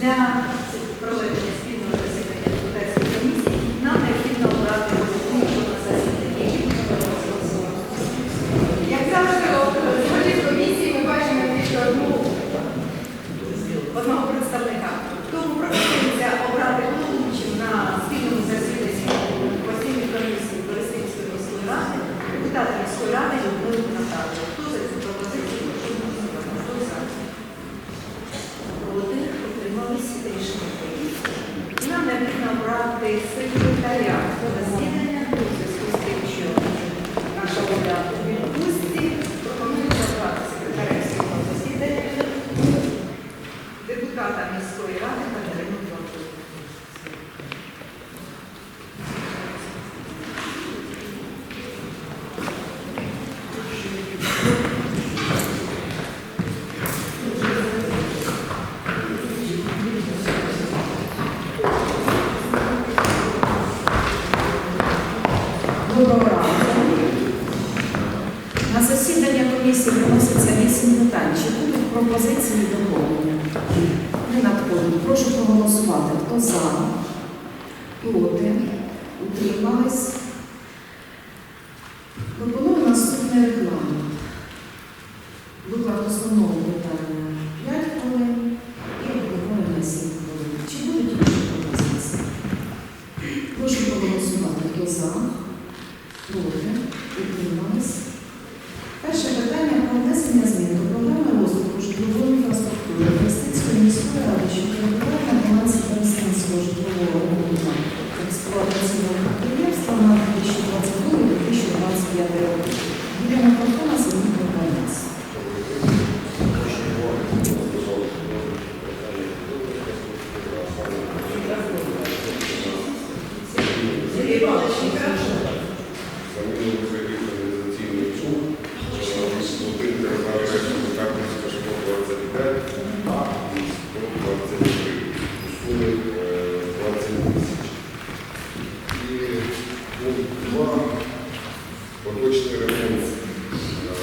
Для проведення спільного засідання депутатської комісії нам необхідно обрати голову на засідання. які ми проголосували. Як завжди, от, з голів комісії ми бачимо тільки одну одного представника. Тому пропонується обрати головуючим на спільному засіданні постійної комісії Борисівської міської ради, депутата міської ради Людмилу Наталію. Хто за цю пропозицію? Прошу голосувати. Хто за? Проти? Утримались? Рішення прийнято. І Нам необхідно обрати секретаря засідання у зв'язку з тим, що наша вода у відпустці. Пропонується обрати секретаря спільного засідання депутата міської ради Катерину Плату. Доброго ранку. На засідання комісії виноситься 8 питань. Чи будуть пропозиції доповнення? Не надходять. Прошу проголосувати. Хто за? Проти? Утримались? Пропоную наступний регламент. Виклад основного питання 5 хвилин і обговорення 7 хвилин. Чи будуть інші пропозиції? Прошу проголосувати. Хто за? Проти. Утримались. Перше питання про внесення змін до програми розвитку житлової інфраструктури Христинської міської ради щодо регулювання балансу Христинського житлового об'єкту експлуатаційного підприємства на 2022-2025 роки. Біля мікрофона Сергій Богданець. Сергій Іванович, мікрофон. Замінили каналізаційний чув, будинки розмовляють Карпінська школа 25 і 123. Суми е, 20 тисяч. І пункт 2. Поточний ремонт е,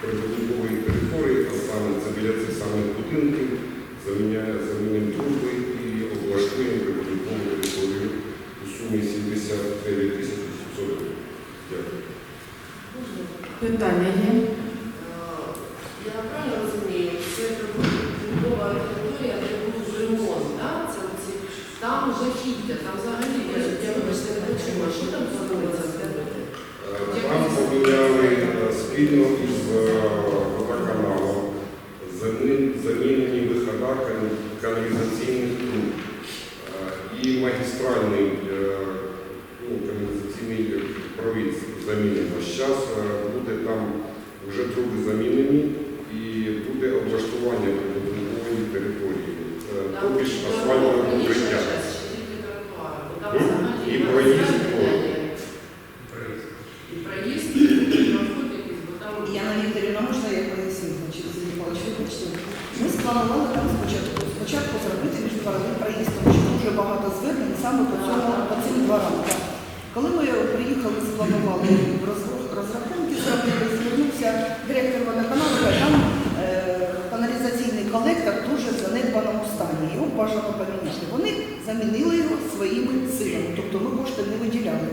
прибудинкової території, а саме це біля цих самих будинків, заміняє замінюємо труби і облаштуємо прибудинкову територію у сумі 79 тисяч 700 гривень. Дякую. Питання є? Я правильно розумію, це прибудова територія, де був ремонт, да? Це оці, жахіття, там взагалі, я, вибачте, не почула, що там планується зробити? Е, поміняли спільно із е, водоканалом замінені вихода каналізаційних труб Е, і магістральний е, ну, каналізаційний провід замінено. Зараз буде там вже труби замінені і буде облаштування прибудинкової території. Е, Тобі ж асфальтове покриття. Там М? взагалі І проїзд, асфальт, І проїзд, і маршрут якийсь, бо там... Яна Вікторівна, можна я поясню, значить, Сергій Павлович, вибачте. Ми спланували там спочатку, спочатку зробити міждворовий проїзд, тому що дуже багато звернень саме по цьому по цим дворам. так. Коли ми приїхали, спланували роз- розрахунки, зробили, звернувся директор водоканалу, каже, там е, каналізаційний колектор дуже в занедбаному стані, його бажано поміняти. Вони замінили його своїми силами, тобто ми кошти не виділяли.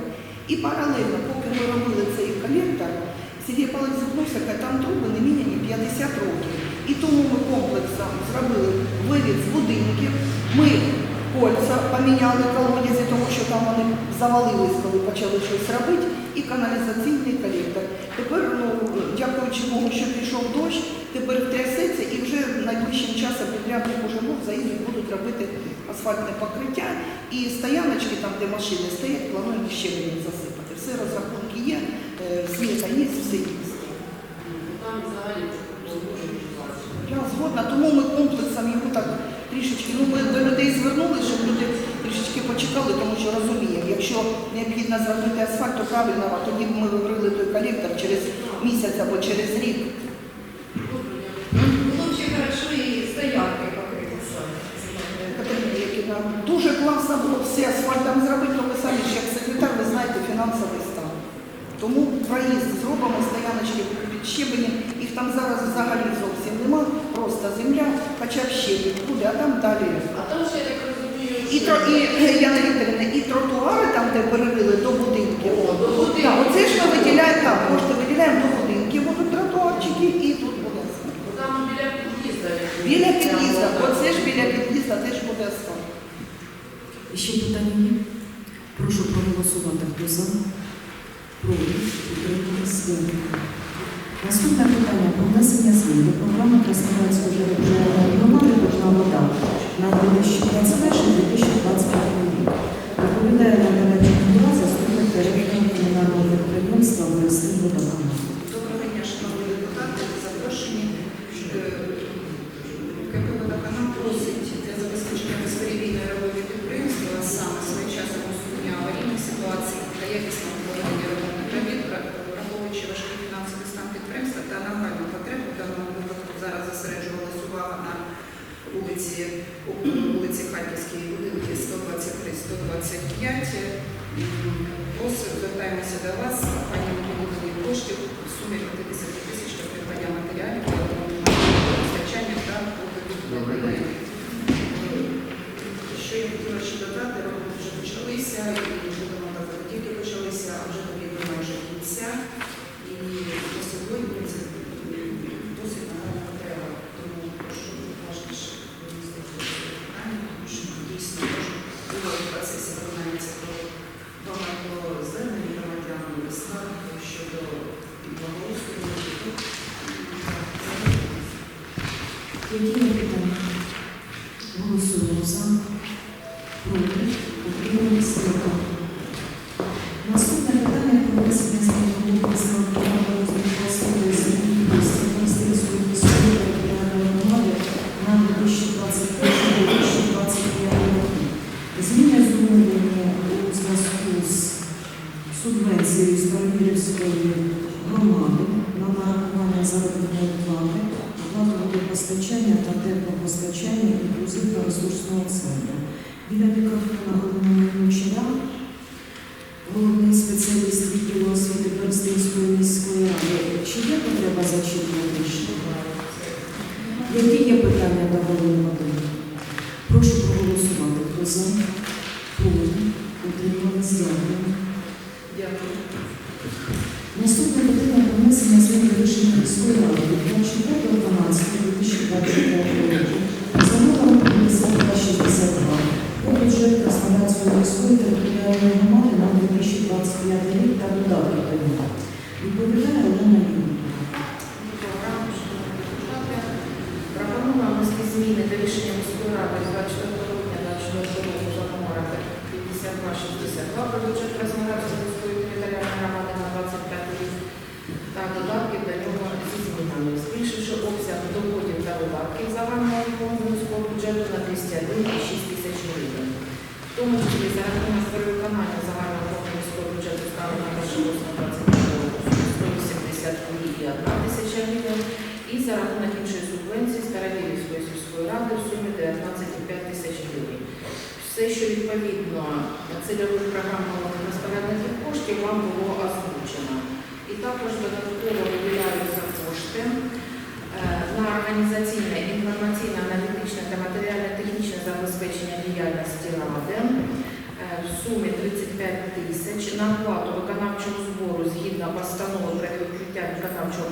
І паралельно, поки ми робили цей колектор, Сергій Павлович звернувся, там труби не міняні 50 років. І тому ми комплексом зробили вивід з будинків. Ми кольця поміняли колодязі, тому що там вони завалились, коли почали щось робити, і каналізаційний колектор. Тепер, ну, дякуючи Богу, що пішов дощ, тепер трясеться і вже найближчим часом підрядник уже ну, заїдуть, будуть робити асфальтне покриття. І стояночки, там, де машини стоять, плануємо ще один засипати. Все розрахунки є, е, сміта є, все є. Там взагалі. Я згодна, тому ми комплексом його так трішечки, ну ми до людей звернули, щоб люди трішечки почекали, тому що розуміємо, якщо необхідно зробити асфальт, то правильно, а тоді б ми виврили той колектор через місяць або через рік. Було б ще хорошо і стоянки покрити самі. Катерина дуже класно було все асфальтом зробити, але ви самі ж як секретар, ви знаєте фінансовий стан. Тому проїзд зробимо, стояночки підщеблені, їх там зараз взагалі зовсім нема, просто земля, хоча б щебінь буде, а там далі. А там ще так розумію, І, тро, і Яна Вікторівна, і тротуари там, де перевели до будинків. О, до будинків. Так, оце ж ми виділяємо, так, кошти виділяємо до будинків, будуть тротуарчики і тут буде асфальт. Там біля під'їзду. Біля під'їзду, оце ж біля під'їзду теж буде асфальт. Ще питання є? Прошу проголосувати. Хто за? Проти? Утримались? Наступне внесення змін до програми Краснодарської територіальної громади «Должна вода» на 2021-2025 рік. Доповідає на Чекула, заступник директора комунального підприємства «Борисин водоканал». Вас, пані виділення коштів в сумі 50 тисяч на придбання матеріалів для постачання та побутової. Що я хотіла ще додати, роботи вже почалися, і будемо казати, тільки почалися, а вже довідно майже кінця. І на сьогодні це досить нагальна потреба, тому прошу уважніше винести це питання, тому що дійсно кожен увагу в процесі виконання цього багато звернень громадян і скарг щодо благоустрою. Є питання? Голосуємо за. Проти? Утримались? Дякую. Наступне питання про внесення змін до програмного розвитку освіти і середньої Монастирської міської територіальної громади на 2021-2025 роки. Зміни зумовлені у зв'язку з субвенцією з Старомірівської громади на нарахування заробітної плати, оплату водопостачання та теплопостачання інклюзивно ресурсного центру. Біля мікрофона головного Мочера, головний спеціаліст відділу освіти Берестинської міської ради. Чи є потреба зачитувати рішення? Які є питання до голови Мадини? Прошу проголосувати. Хто за? Проти? Утримались? Дякую. Дякую. Наступне питання внесення змін до рішення міської ради від 25.12.2025 року за номером 5262 про бюджет Краснодарської міської територіальної громади на 2025 рік та додатки до нього. Відповідає Олена Юрійовна. Програму шановні депутати. Пропонуємо внести зміни до рішення міської ради з 24 грудня 24 року за номером 5262 про бюджет Краснодарської територіальної громади на 25 рік та додатки до нього зі змінами, збільшивши обсяг доходів та видатків загального фонду міського бюджету на 201,6 тисяч гривень. В тому числі за рахунок перевиконання загального фонду міського бюджету стали на 1.8.21 року 182,1 тисяча гривень і за рахунок іншої субвенції Старовірівської сільської ради в сумі 19,5 тисяч гривень. Все, що відповідно цільових програм розпорядників коштів, вам було озвучено. І також додатково виділяються кошти е, на організаційне, інформаційне, аналітичне та матеріально-технічне забезпечення діяльності ради е, в сумі 35 тисяч на оплату виконавчого збору згідно постанови про відкриття виконавчого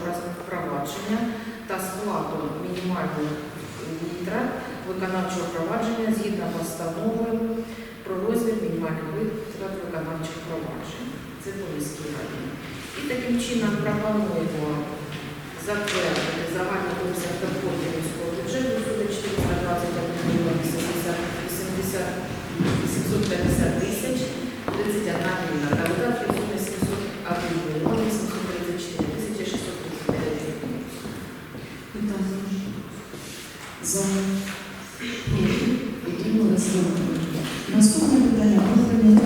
провадження та сплату мінімальних витрат виконавчого провадження згідно постанови мінімальних виконавчих проваджень. Це по міській раді. І таким чином пропонуємо затвердити загальний обсяг доходів міського бюджету суди 421 мільйон 80 850 тисяч 31 гривна та видатки в сумі 701 мільйон 834 тисячі 639 гривень. За. Проти? Утримались? Наступне питання. Про прийняття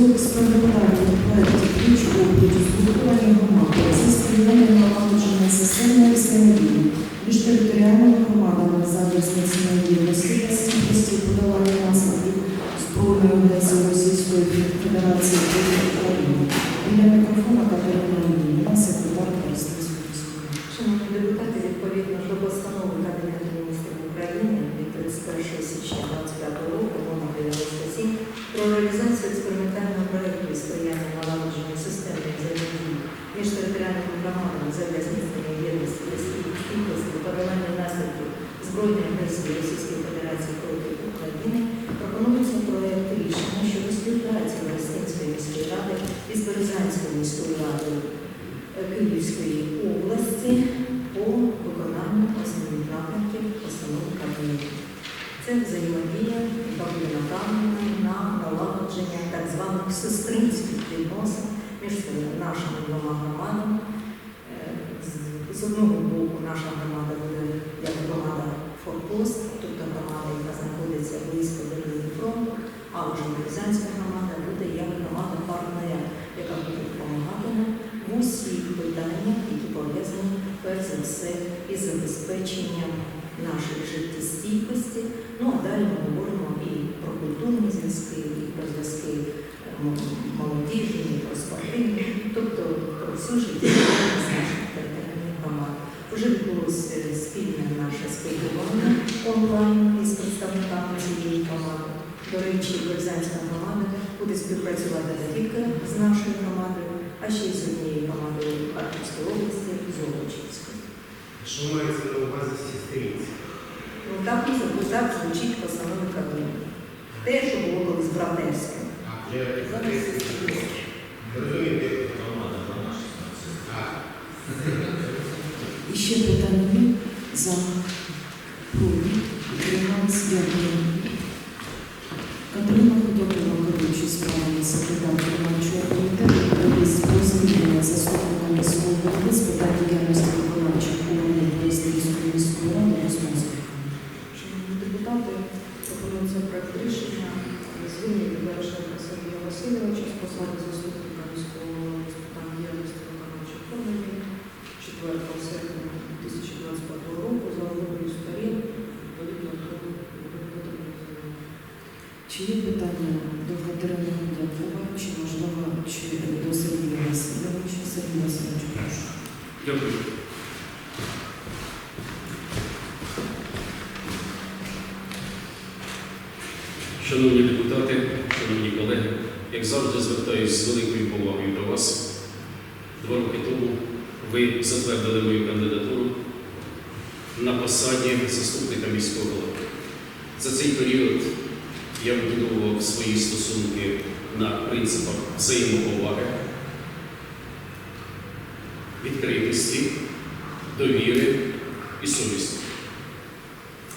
важливих сфер виконання проєктів, ключового обліку, спілкування громад, це сприяння налагодження системної взаємодії між територіальними громадами за національної освіти, прості подолання наслідків збройної агресії Російської Федерації проти України. Біля мікрофона Катерина Ліна, секретар Російської Шановні депутати, відповідно до постанови Кабінету міністрів України від 31 січня 2025 року, номер 97, про реалізацію збройної Російської Федерації проти України пропонується проєкт рішення щодо співпраці Ростинської міської ради із Березанською міською радою е, Київської області по виконанню основних напрямків постанови Кабміну. Це взаємодія, буде направлена на налагодження так званих сестринських відносин між нашими двома громадами. Е, З одного боку наша громада буде як громада форпост, тобто громада, яка знаходиться близько до лінії фронту, а вже Березанська громада буде як громада партнер, яка буде допомагати нам в усіх питаннях, які пов'язані перш за все із забезпеченням нашої життєстійкості. Ну а далі ми говоримо і про культурні зв'язки, і про зв'язки е, молодіжні, про спортивні, тобто про всю громад. Вже відбулося спільне наше спілкування онлайн із представниками цієї громади. До речі, Березанська громада буде співпрацювати не тільки з нашою громадою, а ще й з однією громадою Харківської області, Золочівської. Що мається на увазі сестринці? Ну так, і так звучить постанови Кабміну. Те, що було колись братерським. Розумієте, а, І ще питання? За. Проти. Утримались. Дякую. Катерина Худякова, керуючи справами секретар виконавчого комітету, провіз розмірення заступника міського голови з питань діяльності виконавчих органів Бориспільської міської ради Росмозвика. Шановні депутати, пропонується проект рішення звільнити Бережника Сергія Васильовича з посади заступника міського голови з питань діяльності виконавчих органів 4 серпня 2025 року за головою сторін відповідно до виконання. Чи є питання до Катерини Худякова, чи можливо, чи до Сергія Васильовича? Сергій Васильович, прошу. Дякую. Шановні депутати, шановні колеги, як завжди звертаюся з великою повагою до вас. Два роки тому ви затвердили мою кандидатуру на посаді заступника міського голови. За цей період я вибудовував свої стосунки на принципах взаємоповаги, відкритості, довіри і совісті.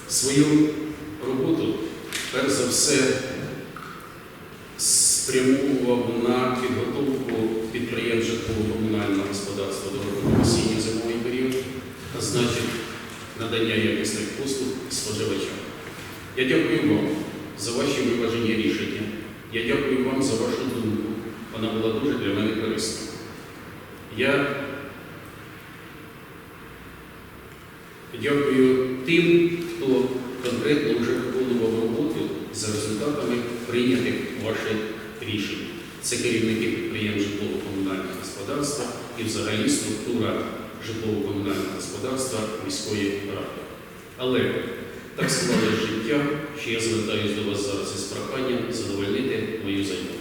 Свою роботу, перш за все, спрямовував на підготовку підприємств житлово-комунального господарства до осінньо зимовий період, а значить надання якісних послуг споживачам. Я дякую вам за ваші виважені рішення. Я дякую вам за вашу думку. Вона була дуже для мене корисна. Я Дякую тим, хто конкретно вже виконував роботу за результатами прийнятих ваших рішень. Це керівники підприємств житлово-комунального господарства і взагалі структура житлово-комунального господарства міської ради. Але так склалось життя, що я звертаюся до вас зараз із проханням задовольнити мою заяву.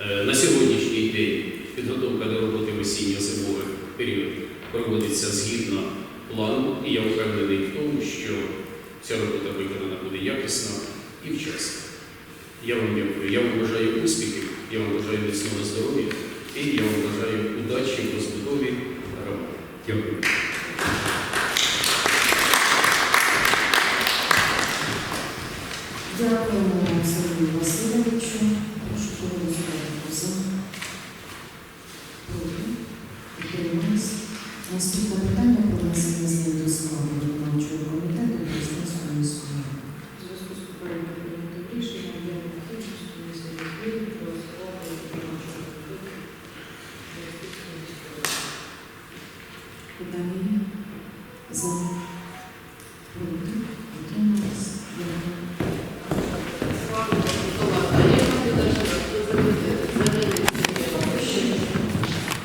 Е, На сьогоднішній день підготовка до роботи в осінньо-зимовий період проводиться згідно плану, і я впевнений в тому, що ця робота виконана буде якісно і вчасно. Я вам дякую. Я вам бажаю успіхів, я вам бажаю міцного здоров'я і я вам бажаю удачі в розбудові роботи. Дякую. Дякуємо Сергію Васильовичу. Прошу проголосувати за. Проти. Утримались. Наступне питання про внесення змін до складу